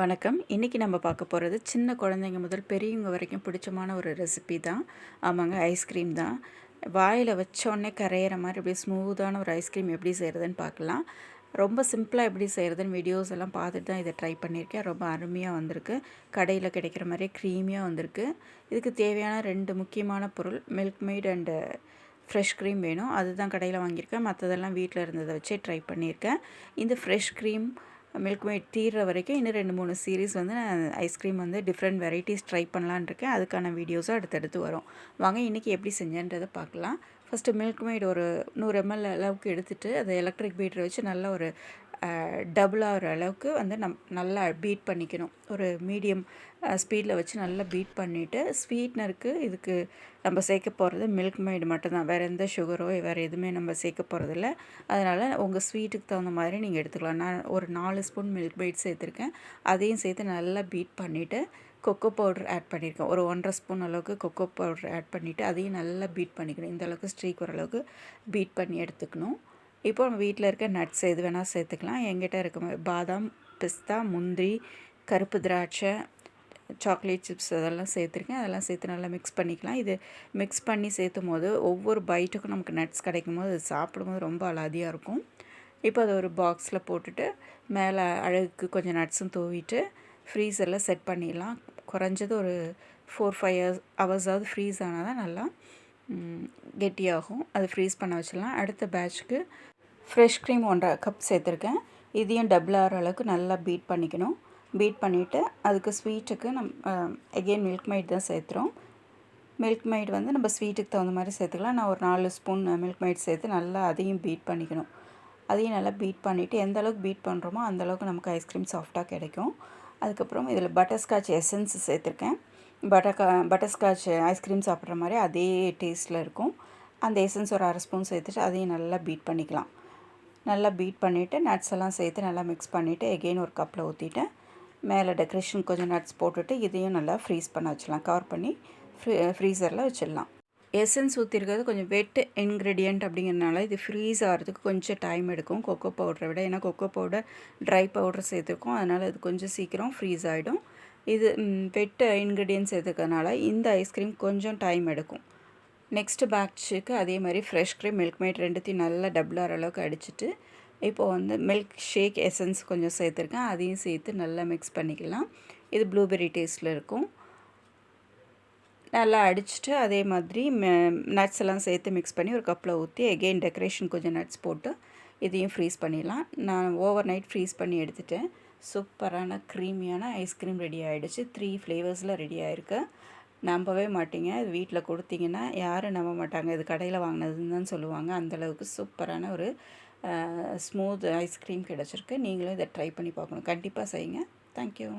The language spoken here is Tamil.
வணக்கம். இன்றைக்கி நம்ம பார்க்க போகிறது சின்ன குழந்தைங்க முதல் பெரியவங்க வரைக்கும் பிடிச்சமான ஒரு ரெசிபி தான். ஆமாங்க ஐஸ்கிரீம் தான். வாயில் வச்சோடனே கரையிற மாதிரி அப்படியே ஸ்மூத்தான ஒரு ஐஸ்கிரீம் எப்படி செய்கிறதுன்னு பார்க்கலாம். ரொம்ப சிம்பிளாக எப்படி செய்கிறதுன்னு வீடியோஸ் எல்லாம் பார்த்துட்டு தான் இதை ட்ரை பண்ணியிருக்கேன். ரொம்ப அருமையாக வந்திருக்கு. கடையில் கிடைக்கிற மாதிரியே க்ரீமியாக வந்திருக்கு. இதுக்கு தேவையான ரெண்டு முக்கியமான பொருள் milk made and fresh cream வேணும். அதுதான் கடையில் வாங்கியிருக்கேன். மற்றதெல்லாம் வீட்டில் இருந்ததை வச்சே ட்ரை பண்ணியிருக்கேன். இந்த ஃப்ரெஷ் க்ரீம் மில்க் மேட் தீர்ற வரைக்கும் இன்னும் ரெண்டு மூணு சீரீஸ் வந்து நான் ஐஸ்கிரீம் வந்து டிஃப்ரெண்ட் வெரைட்டிஸ் ட்ரை பண்ணலான் இருக்கேன். அதுக்கான வீடியோஸும் அடுத்தடுத்து வரும். வாங்க இன்றைக்கி எப்படி செஞ்சேன்றதை பார்க்கலாம். ஃபஸ்ட்டு மில்க் மேட் ஒரு நூறு எம்எல் அளவுக்கு எடுத்துகிட்டு அதை எலக்ட்ரிக் பீட்டரை வச்சு நல்ல ஒரு டபுள் ஆகிற அளவுக்கு வந்து நம் நல்லா பீட் பண்ணிக்கணும். ஒரு மீடியம் ஸ்பீடில் வச்சு நல்லா பீட் பண்ணிவிட்டு ஸ்வீட்னருக்கு இதுக்கு நம்ம சேர்க்க போகிறது மில்க் மைடு மட்டும்தான். வேறு எந்த சுகரோ வேறு எதுவுமே நம்ம சேர்க்க போகிறதில்ல அதனால் உங்கள் ஸ்வீட்டுக்கு தகுந்த மாதிரி நீங்கள் எடுத்துக்கலாம். நான் ஒரு நாலு ஸ்பூன் மில்க் மைட் சேர்த்துருக்கேன். அதையும் சேர்த்து நல்லா பீட் பண்ணிவிட்டு கொக்கோ பவுடர் ஆட் பண்ணியிருக்கேன் ஒரு ஒன்றரை ஸ்பூன் அளவுக்கு கொக்கோ பவுடர் ஆட் பண்ணிவிட்டு அதையும் நல்லா பீட் பண்ணிக்கணும். இந்த அளவுக்கு ஸ்ட்ரீக் ஓரளவுக்கு பீட் பண்ணி எடுத்துக்கணும். இப்போ நம்ம வீட்டில் இருக்க நட்ஸ் எது வேணால் சேர்த்துக்கலாம். எங்கிட்ட இருக்க பாதாம் பிஸ்தா முந்திரி கருப்பு திராட்சை சாக்லேட் சிப்ஸ் அதெல்லாம் சேர்த்துருக்கேன். அதெல்லாம் சேர்த்து நல்லா மிக்ஸ் பண்ணிக்கலாம். இது மிக்ஸ் பண்ணி சேர்த்தும் போது ஒவ்வொரு பைட்டுக்கும் நமக்கு நட்ஸ் கிடைக்கும் போது அது சாப்பிடும்போது ரொம்ப அலாதியாக இருக்கும். இப்போ அதை ஒரு பாக்ஸில் போட்டுட்டு மேலே அழகுக்கு கொஞ்சம் நட்ஸும் தூவிட்டு ஃப்ரீசரில் செட் பண்ணிடலாம். குறைஞ்சது ஒரு ஃபோர் ஃபைவ் ஹவர்ஸ் ஹவர்ஸாவது ஃப்ரீஸ் ஆனால் தான் நல்லா. கெட்டியாகும். அது ஃப்ரீஸ் பண்ண வச்சிடலாம். அடுத்த பேட்ச்க்கு ஃப்ரெஷ் க்ரீம் ஒன்றரை கப் சேர்த்துருக்கேன். இதையும் டபுள் ஆகிற அளவுக்கு நல்லா பீட் பண்ணிக்கணும். பீட் பண்ணிவிட்டு அதுக்கு ஸ்வீட்டுக்கு நம் எகெயின் மில்க் மைட் தான் சேர்த்துறோம். மில்க் மைட் வந்து நம்ம ஸ்வீட்டுக்கு தகுந்த மாதிரி சேர்த்துக்கலாம். நான் ஒரு நாலு ஸ்பூன் மில்க் மைட் சேர்த்து நல்லா அதையும் பீட் பண்ணிக்கணும். அதையும் நல்லா பீட் பண்ணிவிட்டு எந்த அளவுக்கு பீட் பண்ணுறோமோ அந்தளவுக்கு நமக்கு ஐஸ்கிரீம் சாஃப்டாக கிடைக்கும். அதுக்கப்புறம் இதில் பட்டர்ஸ்காட்ச் எசன்ஸ் சேர்த்துருக்கேன். பட்டர்கா பட்டர்ஸ்காட்ச் ஐஸ்கிரீம் சாப்பிட்ற மாதிரி அதே டேஸ்ட்டில் இருக்கும். அந்த எசன்ஸ் ஒரு அரை ஸ்பூன் சேர்த்துட்டு அதையும் நல்லா பீட் பண்ணிக்கலாம். நல்லா பீட் பண்ணிவிட்டு நட்ஸ் எல்லாம் சேர்த்து நல்லா மிக்ஸ் பண்ணிவிட்டு எகெயின் ஒரு கப்பில் ஊற்றிட்டேன் மேலே டெக்கரேஷன் கொஞ்சம் நட்ஸ் போட்டுட்டு இதையும் நல்லா ஃப்ரீஸ் பண்ண வச்சிடலாம். கவர் பண்ணி ஃப்ரீ ஃப்ரீசரில் வச்சிடலாம். எசன்ஸ் ஊற்றிருக்கிறது கொஞ்சம் வெட் இன்க்ரீடியண்ட் அப்படிங்கிறனால இது ஃப்ரீஸ் ஆகிறதுக்கு கொஞ்சம் டைம் எடுக்கும். கொக்கோ பவுடரை விட ஏன்னா கொக்கோ பவுடர் ட்ரை பவுடர் சேர்த்துருக்கோம். அதனால் அது கொஞ்சம் சீக்கிரம் ஃப்ரீஸ் ஆகிடும் இது வெட் இன்க்ரீடியன்ஸ் சேர்த்துக்கிறதுனால இந்த ஐஸ்கிரீம் கொஞ்சம் டைம் எடுக்கும். நெக்ஸ்ட்டு பேட்சுக்கு அதே மாதிரி ஃப்ரெஷ் க்ரீம் மில்க் மேட் ரெண்டுத்தையும் நல்லா டபுளாகிற அளவுக்கு அடிச்சுட்டு இப்போது வந்து மில்க் ஷேக் எசன்ஸ் கொஞ்சம் சேர்த்துருக்கேன். அதையும் சேர்த்து நல்லா மிக்ஸ் பண்ணிக்கலாம். இது ப்ளூபெரி டேஸ்ட்டில் இருக்கும். நல்லா அடிச்சுட்டு அதே மாதிரி நட்ஸ் எல்லாம் சேர்த்து மிக்ஸ் பண்ணி ஒரு கப்பில் ஊற்றி எகெயின் டெக்கரேஷன் கொஞ்சம் நட்ஸ் போட்டு இதையும் ஃப்ரீஸ் பண்ணிடலாம். நான் ஓவர் நைட் ஃப்ரீஸ் பண்ணி எடுத்துட்டேன். சூப்பரான க்ரீமியான ஐஸ்கிரீம் ரெடி ஆகிடுச்சு த்ரீ ஃப்ளேவர்ஸில் ரெடி ஆகிருக்கு நம்பவே மாட்டீங்க. இது வீட்டில் கொடுத்தீங்கன்னா யாரும் நம்ப மாட்டாங்க. இது கடையில் வாங்கினதுன்னு தான் சொல்லுவாங்க அந்தளவுக்கு சூப்பரான ஒரு ஸ்மூத் ஐஸ்கிரீம் கிடச்சிருக்கு. நீங்களும் இதை ட்ரை பண்ணி பார்க்கணும். கண்டிப்பாக செய்யுங்க. தேங்க்யூ